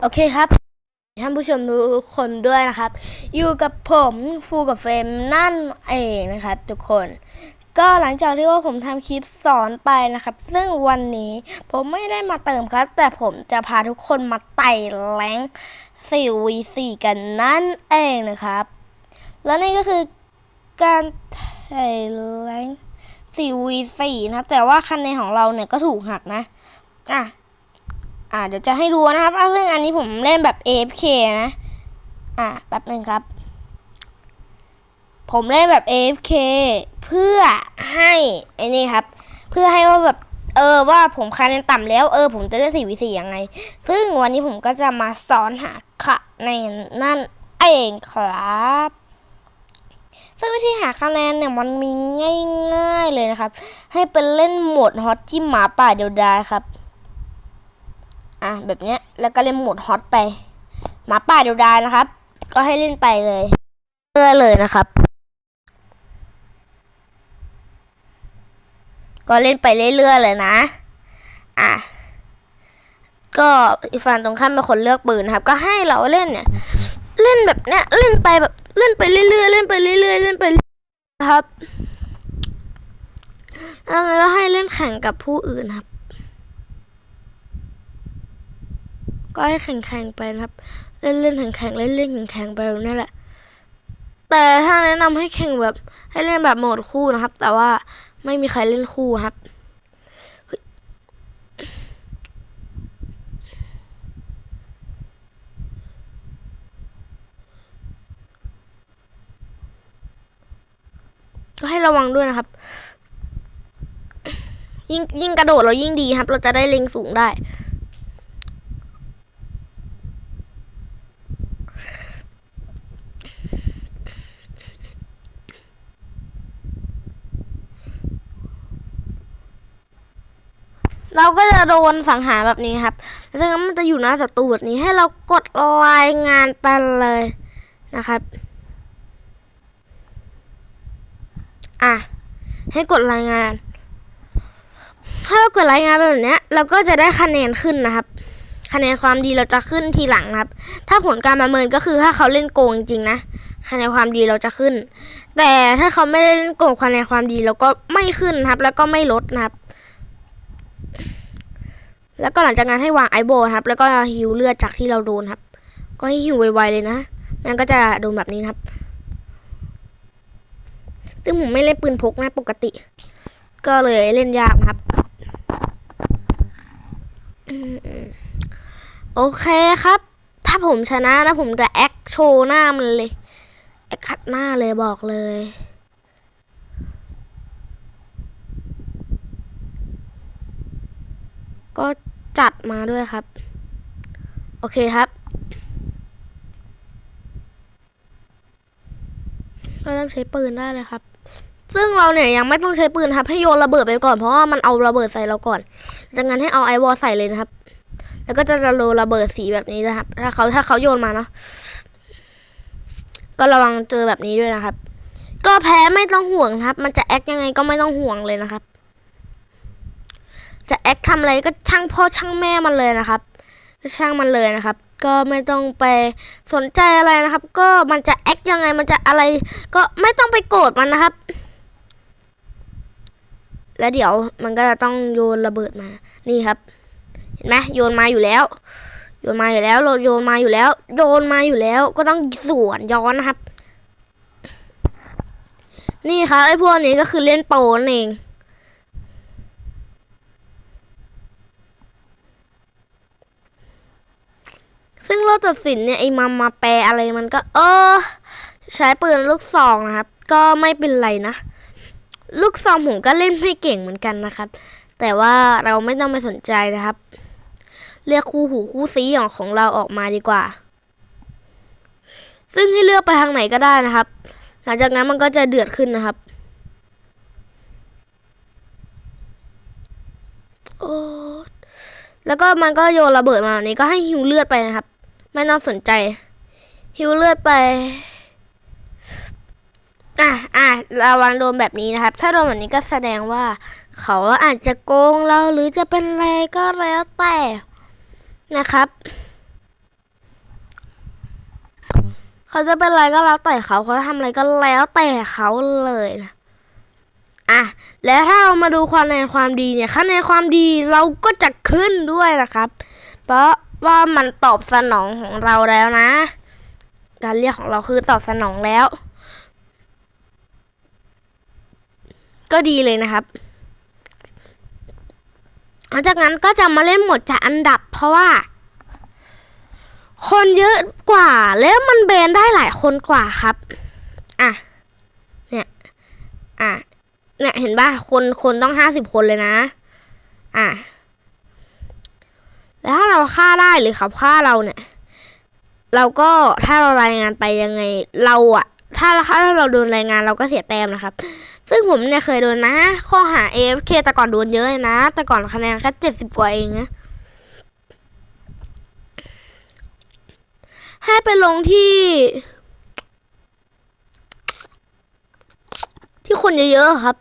โอเคครับท่านผู้ชมทุกคนด้วยนะครับ อยู่กับผมฟูกับเฟรมนั่นเองนะครับทุกคน ก็หลังจากที่ว่าผมทำคลิปสอนไปนะครับ ซึ่งวันนี้ผมไม่ได้มาเติมครับ แต่ผมจะพาทุกคนมาไต่แรง4 v 4กันนั่นเองนะครับ และนี่ก็คือการไต่แรง4 v 4นะแต่ว่าคะแนนของเราเนี่ยก็ถูกหักนะ อะ อ่าเดี๋ยวจะให้ดูนะครับซึ่งอันนี้ผมเล่นแบบ AFK นะ อ่าแป๊บหนึ่งครับ ผมเล่นแบบ AFK เพื่อให้ไอ้นี่ครับ เพื่อให้ว่าแบบเออว่าผมคะแนนต่ำแล้วเออผมจะเล่น4 v 4ยังไง ซึ่งวันนี้ผมก็จะมาสอนหาคะแนนนั่นเองครับ ซึ่งวิธีหาคะแนนเนี่ยมันมีง่ายๆเลยนะครับ ให้เป็นเล่นโหมดฮอตที่หมาป่าเดียวดายครับ อะแบบเนี้ย แล้วก็เล่นโหมดฮอตไปหมาป่าเดียวดายนะครับ ก็ให้เล่นไปเลยเพื่อเลยนะครับ ก็เล่นไปเรื่อยๆเลยนะ อะก็อีกฝั่งตรงข้ามเป็นคนเลือกปืนครับ ก็ให้เราเล่นเนี่ย เล่นแบบเนี้ยเล่นไปแบบเล่นไปเรื่อยๆเล่นไปเรื่อยๆเล่นไปเรื่อยๆนะครับแล้วก็ให้เล่นแข่งกับผู้อื่นครับ ก็ให้แข่งๆไปนะครับ เล่นเล่นๆแข่งๆเล่นเล่นๆแข่งๆไปแบบนี้แหละ แต่ถ้าแนะนำให้แข่งแบบ ให้เล่นแบบโหมดคู่นะครับ แต่ว่าไม่มีใครเล่นคู่ครับก็ให้ระวังด้วยนะครับ ยิ่งยิ่งกระโดดเรายิ่งดีครับ เราจะได้เล็งสูงได้ เราก็จะโดนสังหารแบบนี้ครับแล้วจากนั้นมันจะอยู่หน้าศัตรูแบบนี้ให้เรากดรายงานไปเลยนะครับ อะ ให้กดรายงาน ถ้าเรากดรายงานแบบนี้เราก็จะได้คะแนนขึ้นนะครับ คะแนนความดีเราจะขึ้นทีหลังครับ ถ้าผลการประเมินก็คือถ้าเขาเล่นโกงจริงๆนะคะแนนความดีเราจะขึ้น แต่ถ้าเขาไม่ได้เล่นโกงคะแนนความดีเราก็ไม่ขึ้นครับ แล้วก็ไม่ลดนะครับ แล้วก็หลังจากนั้นให้วางไอโบครับ แล้วก็ฮิวเลือดจากที่เราโดนครับ ก็ให้ฮิวไวๆเลยนะ มันก็จะโดนแบบนี้ครับ ซึ่งผมไม่เล่นปืนพกนะปกติ ก็เลยเล่นยากครับ โอเคครับ ถ้าผมชนะนะผมจะแอคโชว์หน้ามันเลย แอคขัดหน้าเลยบอกเลยก็ จัดมาด้วยครับ โอเคครับเราเริ่มใช้ปืนได้เลยครับ ซึ่งเราเนี่ยยังไม่ต้องใช้ปืนครับให้โยนระเบิดไปก่อนเพราะว่ามันเอาระเบิดใส่เราก่อนจากนั้นให้เอาไอวอลใส่เลยนะครับ แล้วก็จะโดนระเบิดสีแบบนี้นะครับ ถ้าเขาถ้าเขาโยนมาเนาะก็ระวังเจอแบบนี้ด้วยนะครับ ก็แพ้ไม่ต้องห่วงครับ มันจะแอคยังไงก็ไม่ต้องห่วงเลยนะครับ จะแอคทำอะไรก็ช่างพ่อช่างแม่มันเลยนะครับก็ช่างมันเลยนะครับ ก็ไม่ต้องไปสนใจอะไรนะครับ ก็มันจะแอคยังไงมันจะอะไร ก็ไม่ต้องไปโกรธมันนะครับ แล้วเดี๋ยวมันก็จะต้องโยนระเบิดมานี่ครับ เห็นไหมโยนมาอยู่แล้ว โยนมาอยู่แล้วเราโยนมาอยู่แล้ว โยนมาอยู่แล้ว ก็ต้องสวนย้อนนะครับ นี่ครับไอ้พวกนี้ก็คือเล่นโปรนั่นเอง ซึ่งเราตัดสินเนี่ยไอ้มามาแปลอะไรมันก็ เออ ใช้ปืนลูกซองนะครับ ก็ไม่เป็นไรนะ ลูกซองผมก็เล่นไม่เก่งเหมือนกันนะครับ แต่ว่าเราไม่ต้องไปสนใจนะครับ เรียกคู่หูคู่ซีของของเราออกมาดีกว่า ซึ่งให้เลือกไปทางไหนก็ได้นะครับ หลังจากนั้นมันก็จะเดือดขึ้นนะครับโอ้แล้วก็มันก็โยนระเบิดมาแบบนี้ก็ให้ฮิวเลือดไปนะครับ ไม่น่าสนใจ ฮิวเลือดไป อะอะระวังโดนแบบนี้นะครับ ถ้าโดนแบบนี้ก็แสดงว่า เขาอาจจะโกงเราหรือจะเป็นอะไรก็แล้วแต่นะครับเขาจะเป็นอะไรก็แล้วแต่เขาเขาทำอะไรก็แล้วแต่เขาเลยนะอะแล้วถ้าเรามาดูคะแนนความดีเนี่ยคะแนนความดีเราก็จะขึ้นด้วยนะครับ เพราะ ว่ามันตอบสนองของเราแล้วนะ การเรียกของเราคือตอบสนองแล้ว ก็ดีเลยนะครับหลังจากนั้นก็จะมาเล่นหมดจากอันดับ เพราะว่า คนเยอะกว่า แล้วมันแบนได้หลายคนกว่าครับอะเนี่ยอะเนี่ยเห็นป่ะคนคนต้องห้าสิบคนเลยนะ อะ แล้วถ้าเราฆ่าได้หรือเขาฆ่าเราเนี่ยเราก็ถ้าเรารายงานไปยังไงเราอะถ้าถ้าเราโดนรายงานเราก็เสียแต้มนะครับ ซึ่งผมเนี่ยเคยโดนนะ ข้อหา AFK แต่ก่อนโดนเยอะเลยนะ แต่ก่อนคะแนนแค่เจ็ดสิบกว่าเองนะให้ไปลงที่ ที่คนเยอะๆครับ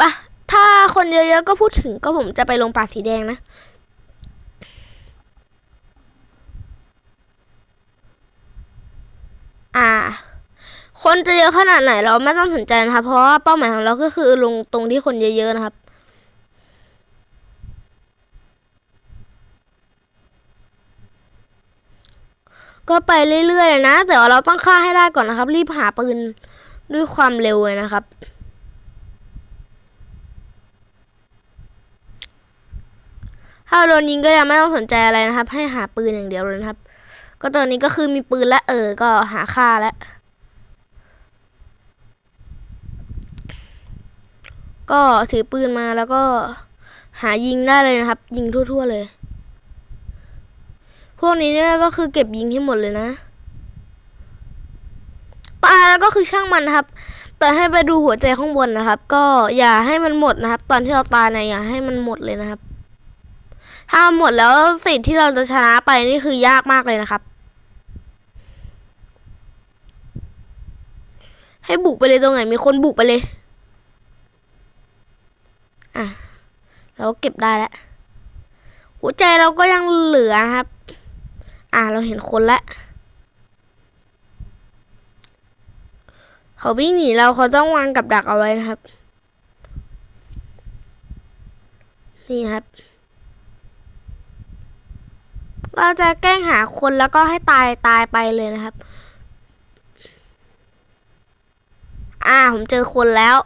ปะ ถ้าคนเยอะๆก็พูดถึงก็ผมจะไปลงป่าสีแดงนะอ่า คนจะเยอะขนาดไหนเราไม่ต้องสนใจนะครับ เพราะว่าเป้าหมายของเราก็คือลงตรงที่คนเยอะๆนะครับ ก็ไปเรื่อยๆนะ แต่เราต้องฆ่าให้ได้ก่อนนะครับ รีบหาปืนด้วยความเร็วเลยนะครับ ถ้าโดนยิงก็ยังไม่ต้องสนใจอะไรนะครับ ให้หาปืนอย่างเดียวเลยนะครับ ก็ตอนนี้ก็คือมีปืนและเออ ก็หาค่าแล้วก็ถือปืนมาแล้วก็หายิงได้เลยนะครับ ยิงทั่ว ๆ เลย พวกนี้เนี่ยก็คือเก็บยิงให้หมดเลยนะตายแล้วก็คือช่างมันนะครับ แต่ให้ไปดูหัวใจข้างบนนะครับ ก็อย่าให้มันหมดนะครับ ตอนที่เราตายนี่ยอย่าให้มันหมดเลยนะครับ ถ้าหมดแล้วสิทธิ์ที่เราจะชนะไปนี่คือยากมากเลยนะครับ ให้บุกไปเลยตรงไหนมีคนบุกไปเลย อะเราเก็บได้แล้วหัวใจเราก็ยังเหลือครับ อะเราเห็นคนแล้วเขาวิ่งหนีเราเขาต้องวางกับดักเอาไว้นะครับ นี่ครับ เราจะแกล้งหาคนแล้วก็ให้ตายตายไปเลยนะครับ อ่า ผมเจอคนแล้ว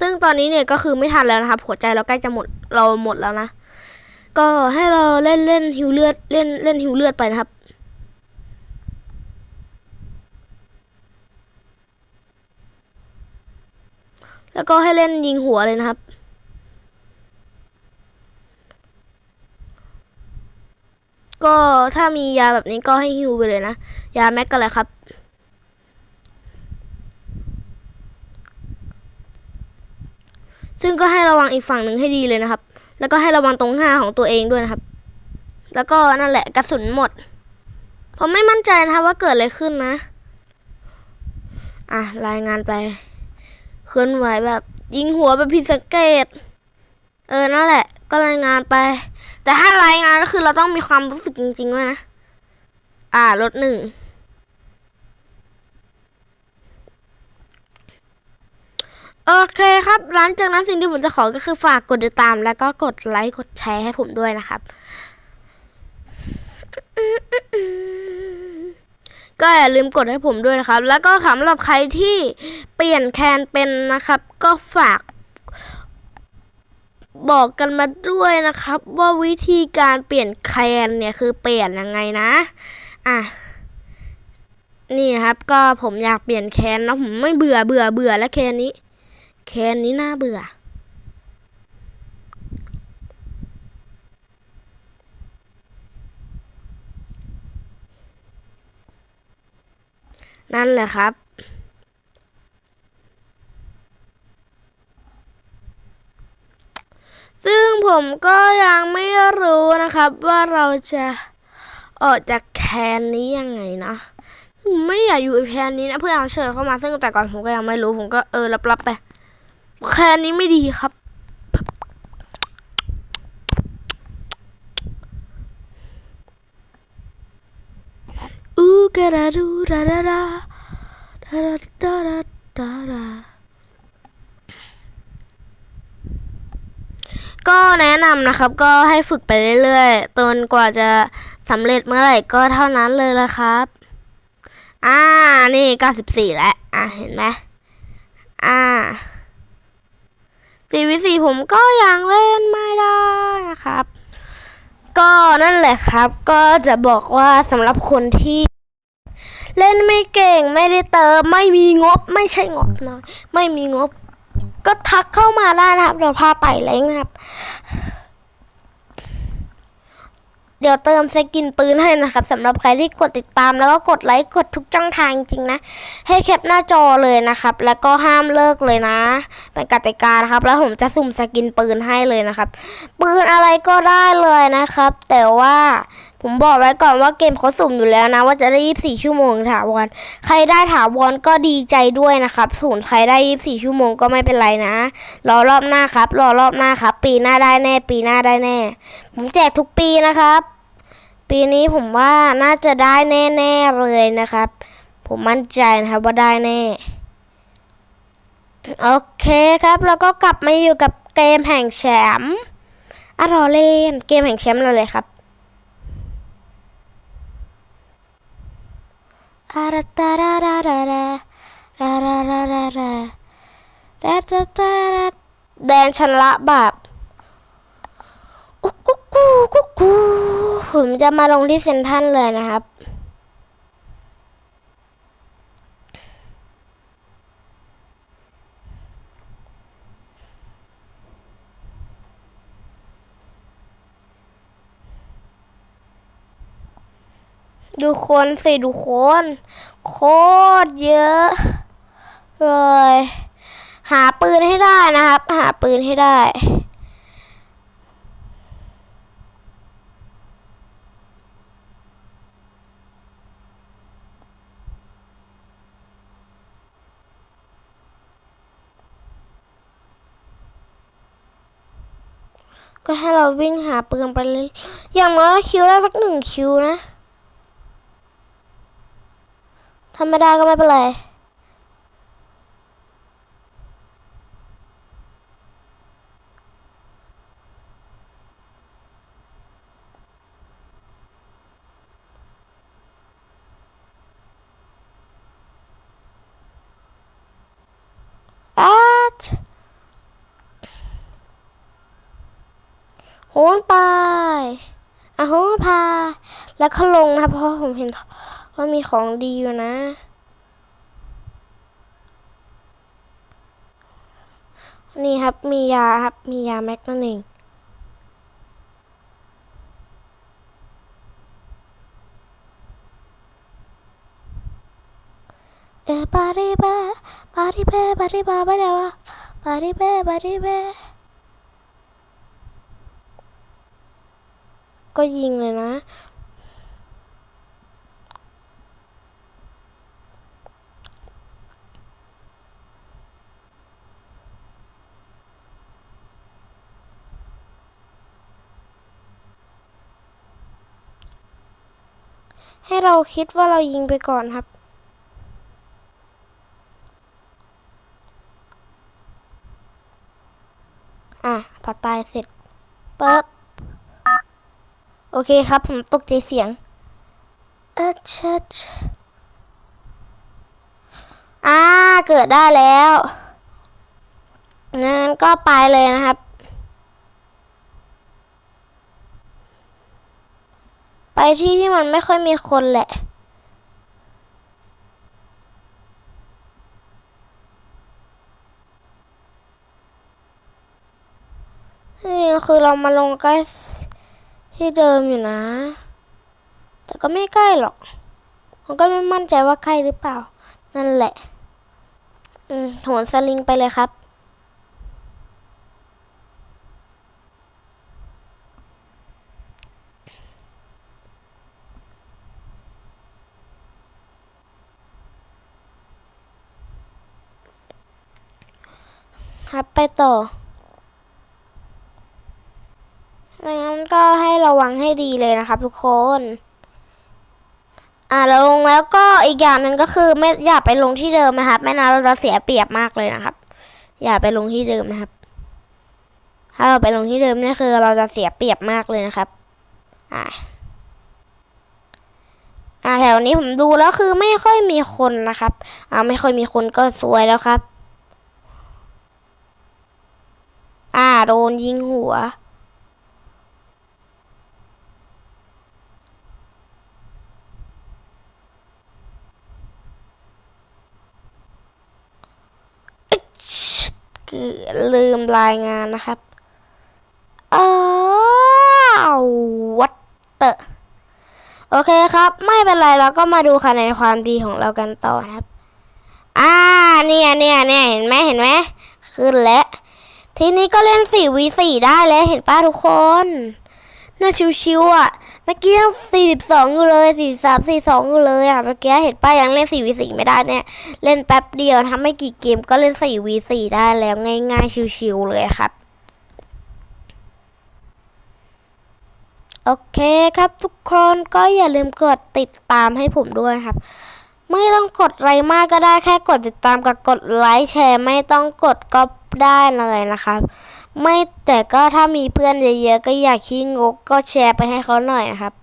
ซึ่งตอนนี้เนี่ยก็คือไม่ทันแล้วนะครับ หัวใจเราใกล้จะหมด เราหมดแล้วนะ ก็ให้เราเล่นเล่นฮิวเลือด เล่นเล่นฮิวเลือดไปนะครับ แล้วก็ให้เล่นยิงหัวเลยนะครับ ก็ถ้ามียาแบบนี้ก็ให้ฮิวไปเลยนะ ยาแม็กกันเลยครับ ซึ่งก็ให้ระวังอีกฝั่งหนึ่งให้ดีเลยนะครับ แล้วก็ให้ระวังตรงห้าของตัวเองด้วยนะครับ แล้วก็นั่นแหละกระสุนหมด ผมไม่มั่นใจนะครับว่าเกิดอะไรขึ้นนะ อะรายงานไป เคลื่อนไหวแบบ ยิงหัวแบบผิดสังเกต เออนั่นแหละ ก็รายงานไป แต่ถ้ารายงานก็คือเราต้องมีความรู้สึกจริงๆด้วยนะ อ่าลดหนึ่งโอเคครับ หลังจากนั้นสิ่งที่ผมจะขอก็คือฝากกดติดตาม แล้วก็กดไลค์ กดแชร์ให้ผมด้วยนะครับ ก็อย่าลืมกดให้ผมด้วยนะครับ แล้วก็สำหรับใครที่เปลี่ยนแคนเป็นนะครับ ก็ฝากบอกกันมาด้วยนะครับ ว่าวิธีการเปลี่ยนแคนเนี่ยคือเปลี่ยนยังไงนะอะนี่ครับก็ผมอยากเปลี่ยนแคนนะผมไม่เบื่อเบื่อเบื่อแล้วแคนนี้ แคนนี้น่าเบื่อ นั่นแหละครับ ซึ่งผมก็ยังไม่รู้นะครับ ว่าเราจะออกจากแคนนี้ยังไงนะไม่อยากอยู่แคนนี้นะเพื่อนเอาเชิญเข้ามาซึ่งแต่ก่อนผมก็ยังไม่รู้ผมก็เออรับรับๆไปแคนนี้ไม่ดีครับ อู กะราดูราราราดาราดาราดาราก็แนะนำนะครับก็ให้ฝึกไปเรื่อยๆจนกว่าจะสำเร็จเมื่อไหร่ก็เท่านั้นเลยละครับ อ่า นี่94แล้ว อ่าเห็นไหมอ่าสี่วิสี่ผมก็ยังเล่นไม่ได้นะครับ ก็นั่นแหละครับ ก็จะบอกว่าสำหรับคนที่ เล่นไม่เก่งไม่ได้เติมไม่มีงบไม่ใช่งบนะไม่มีงบ ก็ทักเข้ามาได้นะครับเดี๋ยวพาไต่เล้งนะครับ เดี๋ยวเติมสกินปืนให้นะครับสำหรับใครที่กดติดตามแล้วก็กดไลค์กดทุกช่องทางจริงนะ ให้แคปหน้าจอเลยนะครับ แล้วก็ห้ามเลิกเลยนะ เป็นกติกานะครับ แล้วผมจะสุ่มสกินปืนให้เลยนะครับ ปืนอะไรก็ได้เลยนะครับ แต่ว่า ผมบอกไว้ก่อนว่าเกมเขาสุ่มอยู่แล้วนะ ว่าจะได้ 24 ชั่วโมงถาวร ใครได้ถาวรก็ดีใจด้วยนะครับส่วนใครได้ 24 ชั่วโมงก็ไม่เป็นไรนะ รอรอบหน้าครับ รอรอบหน้าครับ ปีหน้าได้แน่ ปีหน้าได้แน่ ผมแจกทุกปีนะครับ ปีนี้ผมว่าน่าจะได้แน่ๆเลยนะครับ ผมมั่นใจนะครับว่าได้แน่ โอเคครับ แล้วก็กลับมาอยู่กับเกมแห่งแชมป์อะรอเล่นเกมแห่งแชมป์เราเลยครับ อาราตาราราราราราราราราราราตาตาราแดนชนละบาปกุ๊กกุ๊กกูกุ๊กผมจะมาลงที่เซนทรันเลยนะครับ ดูคนสิดูคนโคตรเยอะเลยหาปืนให้ได้นะครับ หาปืนให้ได้ ก็ให้เราวิ่งหาปืนไปเลยอย่างน้อยคิวได้สักหนึ่งคิวนะ ทำไม่ได้ก็ไม่เป็นไรอาดโหนไปอะโหนพา แล้วก็ลงนะเพราะผมเห็น ว่ามีของดีอยู่นะ นี่ครับมียาครับ มียาแม็กนั่นเองเออปาริบาปาริเบปาริบาบาดาวะปาริเบปาริเบก็ยิงเลยนะ เราคิดว่าเรายิงไปก่อนครับ อะพอตายเสร็จปั๊บโอเคครับ ผมตกใจเสียงเออชดอ่า เกิดได้แล้วงั้นก็ไปเลยนะครับ ไปที่ที่มันไม่ค่อยมีคนแหละ นี่คือเรามาลงใกล้ที่เดิมอยู่นะ แต่ก็ไม่ใกล้หรอกมันก็ไม่มั่นใจว่าใกล้หรือเปล่า นั่นแหละ อืมโหนสลิงไปเลยครับ ครับ ไปต่องั้นก็ให้ระวังให้ดีเลยนะครับ ทุกคน อ่าเราลงแล้วก็อีกอย่างหนึ่งก็คือไม่อย่าไปลงที่เดิมนะครับ ไม่นั้นเราจะเสียเปรียบมากเลยนะครับ อย่าไปลงที่เดิมนะครับ ถ้าเราไปลงที่เดิมนี่คือ เราจะเสียเปรียบมากเลยนะครับ อ่าอ่าแถวนี้ผมดูแล้วคือไม่ค่อยมีคนนะครับ อ่าไม่ค่อยมีคนก็สวยแล้วครับ อ่า โดนยิงหัวคือลืมรายงานนะครับอ้าววัตเตอร์โอเคครับ ไม่เป็นไรเราก็มาดูคะแนนความดีของเรากันต่อนะครับ อ่า เนี่ยเนี่ยเนี่ยเห็นไหมเห็นไหมขึ้นแล้ว ทีนี้ก็เล่นสี่วีสี่ได้แล้วเห็นป้าทุกคนน่าชิวๆอะ เมื่อกี้ยังสี่สิบสองอยู่เลยสี่สามสี่สองอยู่เลยอะ เมื่อกี้เห็นป้ายังเล่นสี่วีสี่ไม่ได้เนี่ย เล่นแป๊บเดียวทำไม่กี่เกมก็เล่นสี่วีสี่ได้แล้วง่ายๆชิวๆเลยครับ โอเคครับทุกคนก็อย่าลืมกดติดตามให้ผมด้วยครับ ไม่ต้องกดอะไรมากก็ได้แค่กดติดตามกับกดไลค์แชร์ ไม่ต้องกดก็ได้เลยนะครับ ไม่แต่ก็ถ้ามีเพื่อนเยอะๆก็อยากขี้งกก็แชร์ไปให้เขาหน่อยนะครับ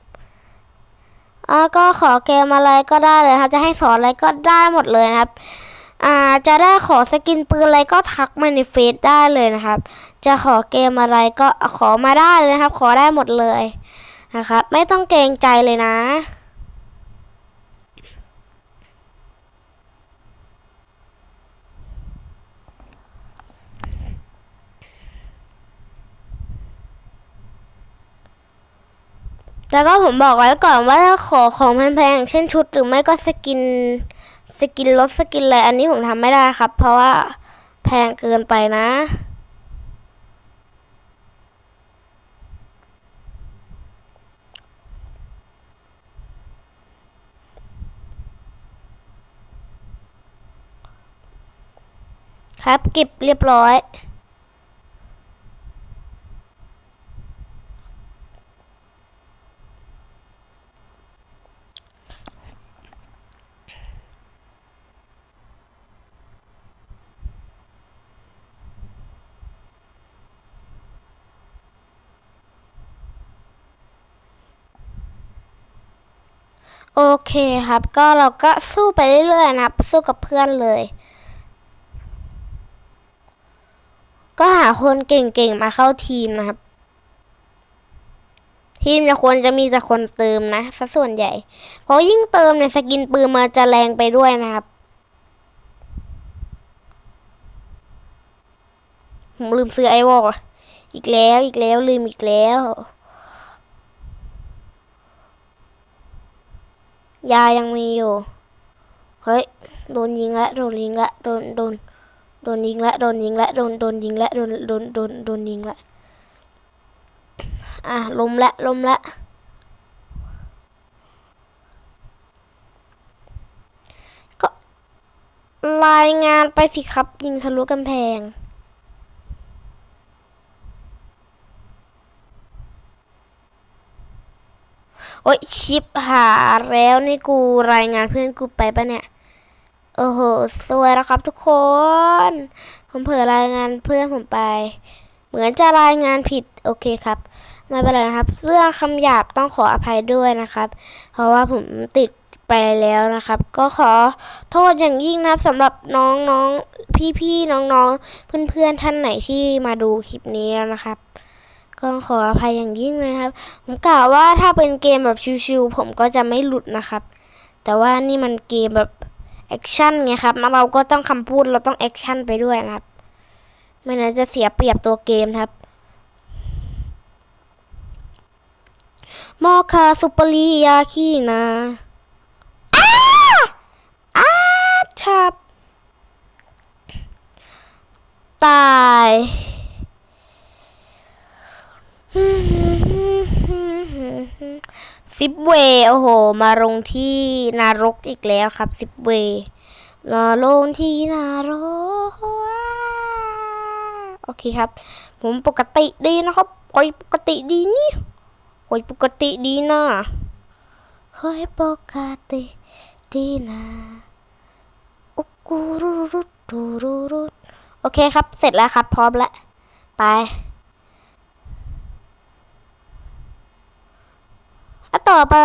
อ่าก็ขอเกมอะไรก็ได้เลยครับจะให้สอนอะไรก็ได้หมดเลยนะครับ อ่าจะได้ขอสกินปืนอะไรก็ทักมาในเฟซได้เลยนะครับ จะขอเกมอะไรก็ขอมาได้เลยนะครับ ขอได้หมดเลยนะครับ ไม่ต้องเกรงใจเลยนะ แล้วก็ผมบอกไว้ก่อนว่าถ้าขอของแพงๆเช่นชุดหรือไม่ก็สกินสกินรถสกินอะไรอันนี้ผมทำไม่ได้ครับ เพราะว่าแพงเกินไปนะ ครับเก็บเรียบร้อย โอ เคครับ ก็เราก็สู้ไปเรื่อยๆนะครับ สู้กับเพื่อนเลย ก็หาคนเก่งๆมาเข้าทีมนะครับ ทีมจะควรจะมีแต่คนเติมนะซะส่วนใหญ่ เพราะยิ่งเติมเนี่ยสกินปืนมาจะแรงไปด้วยนะครับผมลืมซื้อไอวอลอีกแล้วอีกแล้วลืมอีกแล้ว ยายังมีอยู่ เฮ้ย โดนยิงละ โดนยิงละ โดน โดน โดนยิงละ โดนยิงละ โดน โดนยิงละ โดน โดน โดน โดนยิงละ อะล้มละล้มละ ก็รายงานไปสิครับ ยิงทะลุกำแพง โอ๊ยชิปหาแล้วนี่กูรายงานเพื่อนกูไปปะเนี่ยโอ้โหสวยแล้วครับทุกคน ผมเผลอรายงานเพื่อนผมไป เหมือนจะรายงานผิดโอเคครับไม่เป็นไรนะครับ เสื้อคำหยาบต้องขออภัยด้วยนะครับ เพราะว่าผมติดไปแล้วนะครับ ก็ขอโทษอย่างยิ่งนะครับสำหรับน้องน้องพี่พี่ๆน้องๆเพื่อนๆท่านไหนที่มาดูคลิปนี้แล้วนะครับ ก็ขออภัยอย่างยิ่งเลยนะครับ ผมกล่าวว่าถ้าเป็นเกมแบบชิวๆผมก็จะไม่หลุดนะครับ แต่ว่านี่มันเกมแบบแอคชั่นไงครับเราก็ต้องคำพูดเราต้องแอคชั่นไปด้วยนะครับ ไม่นั้นจะเสียเปรียบตัวเกมครับมอคาสุปรียาคีนาอ้าอ้าชับ ตาย ซิปเวยโอ้โห มาลงที่นารกอีกแล้วครับซิปเวยมาลงที่นารกโอเคครับ ผมปกติดีนะครับคอยปกติดีนี่คอยปกติดีนะคอยปกติดีนะอุกูรุรุรุรุโอเคครับ เสร็จแล้วครับ พร้อมแล้วไปแล้ว ต่อไป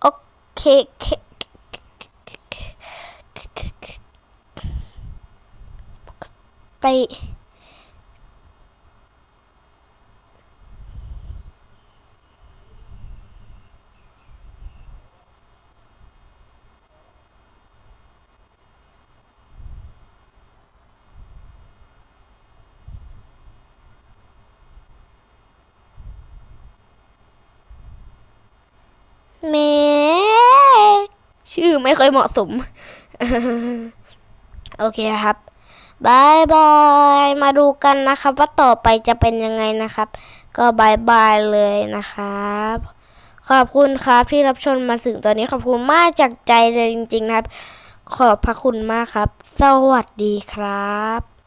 โอเคเคป แม่ชื่อไม่เคยเหมาะสม โอเคครับบายบาย มาดูกันนะครับ ว่าต่อไปจะเป็นยังไงนะครับ ก็บายบายเลยนะครับ ขอบคุณครับที่รับชมมาถึงตอนนี้ขอบคุณมากจากใจเลยจริง ๆ นะครับ ขอบพระคุณมากครับ สวัสดีครับ